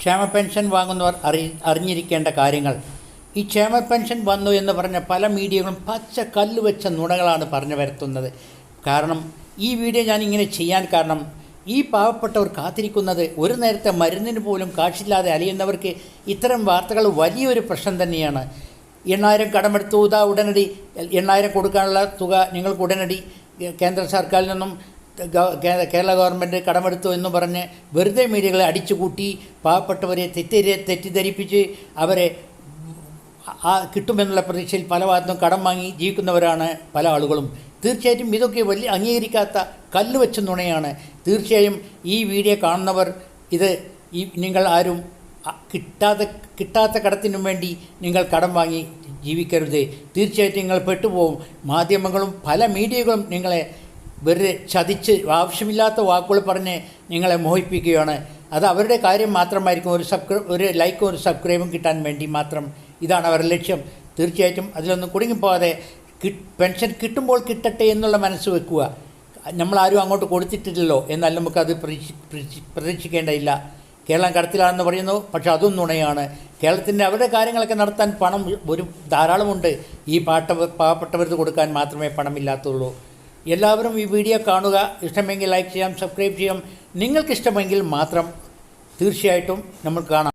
ക്ഷേമ പെൻഷൻ വാങ്ങുന്നവർ അറി അറിഞ്ഞിരിക്കേണ്ട കാര്യങ്ങൾ. ഈ ക്ഷേമ പെൻഷൻ വന്നു എന്ന് പറഞ്ഞ പല മീഡിയകളും പച്ച കല്ല് വെച്ച നുണകളാണ് പറഞ്ഞു വരുത്തുന്നത്. കാരണം ഈ വീഡിയോ ഞാൻ ഇങ്ങനെ ചെയ്യാൻ കാരണം ഈ പാവപ്പെട്ടവർ കാത്തിരിക്കുന്നത് ഒരു നേരത്തെ മരുന്നിന് പോലും കാശില്ലാതെ അലിയുന്നവർക്ക് ഇത്തരം വാർത്തകൾ വലിയൊരു പ്രശ്നം തന്നെയാണ്. എണ്ണായിരം കടമെടുത്തു ഇതാ ഉടനടി എണ്ണായിരം കൊടുക്കാനുള്ള തുക നിങ്ങൾക്ക് ഉടനടി കേന്ദ്ര സർക്കാരിൽ നിന്നും കേരള ഗവൺമെന്റ് കടമെടുത്തു എന്ന് പറഞ്ഞ് വെറുതെ മീഡിയകളെ അടിച്ചുകൂട്ടി പാവപ്പെട്ടവരെ തെറ്റിരെ തെറ്റിദ്ധരിപ്പിച്ച് അവരെ ആ കിട്ടുമെന്നുള്ള പ്രതീക്ഷയിൽ പല ഭാഗത്തും കടം വാങ്ങി ജീവിക്കുന്നവരാണ് പല ആളുകളും. തീർച്ചയായിട്ടും ഇതൊക്കെ വലിയ അംഗീകരിക്കാത്ത കല്ല് വെച്ച നുണയാണ്. തീർച്ചയായും ഈ വീഡിയോ കാണുന്നവർ ഇത് ഈ നിങ്ങൾ ആരും കിട്ടാത്ത കിട്ടാതെ കിട്ടാത്ത കടത്തിനും വേണ്ടി നിങ്ങൾ കടം വാങ്ങി ജീവിക്കരുത്. തീർച്ചയായിട്ടും നിങ്ങൾ പെട്ടുപോകും മാധ്യമങ്ങളും പല മീഡിയകളും നിങ്ങളെ വെറുതെ ചതിച്ച് ആവശ്യമില്ലാത്ത വാക്കുകൾ പറഞ്ഞ് നിങ്ങളെ മോഹിപ്പിക്കുകയാണ്. അത് അവരുടെ കാര്യം മാത്രമായിരിക്കും. ഒരു സബ്സ്ക്രൈ ഒരു ലൈക്കും ഒരു സബ്സ്ക്രൈബും കിട്ടാൻ വേണ്ടി മാത്രം ഇതാണ് അവരുടെ ലക്ഷ്യം. തീർച്ചയായിട്ടും അതിലൊന്നും കുടുങ്ങിപ്പോകാതെ പെൻഷൻ കിട്ടുമ്പോൾ കിട്ടട്ടെ എന്നുള്ള മനസ്സ് വെക്കുക. നമ്മളാരും അങ്ങോട്ട് കൊടുത്തിട്ടില്ലല്ലോ. എന്നാൽ നമുക്കത് പ്രതീക്ഷി പ്രതീക്ഷി- പ്രതീക്ഷിക്കേണ്ടതില്ല. കേരളം കടത്തിലാണെന്ന് പറയുന്നു. പക്ഷേ അതും നുണയാണ്. കേരളത്തിന്റെ അവരുടെ കാര്യങ്ങളൊക്കെ നടത്താൻ പണം ഒരു ധാരാളമുണ്ട്. ഈ പാട്ട പാവപ്പെട്ടവർക്ക് കൊടുക്കാൻ മാത്രമേ പണമില്ലാത്തുള്ളൂ. എല്ലാവരും ഈ വീഡിയോ കാണുക. ഇഷ്ടമെങ്കിൽ ലൈക്ക് ചെയ്യാം സബ്സ്ക്രൈബ് ചെയ്യാം. നിങ്ങൾക്കിഷ്ടമെങ്കിൽ മാത്രം തീർച്ചയായിട്ടും നമ്മൾ കാണാം.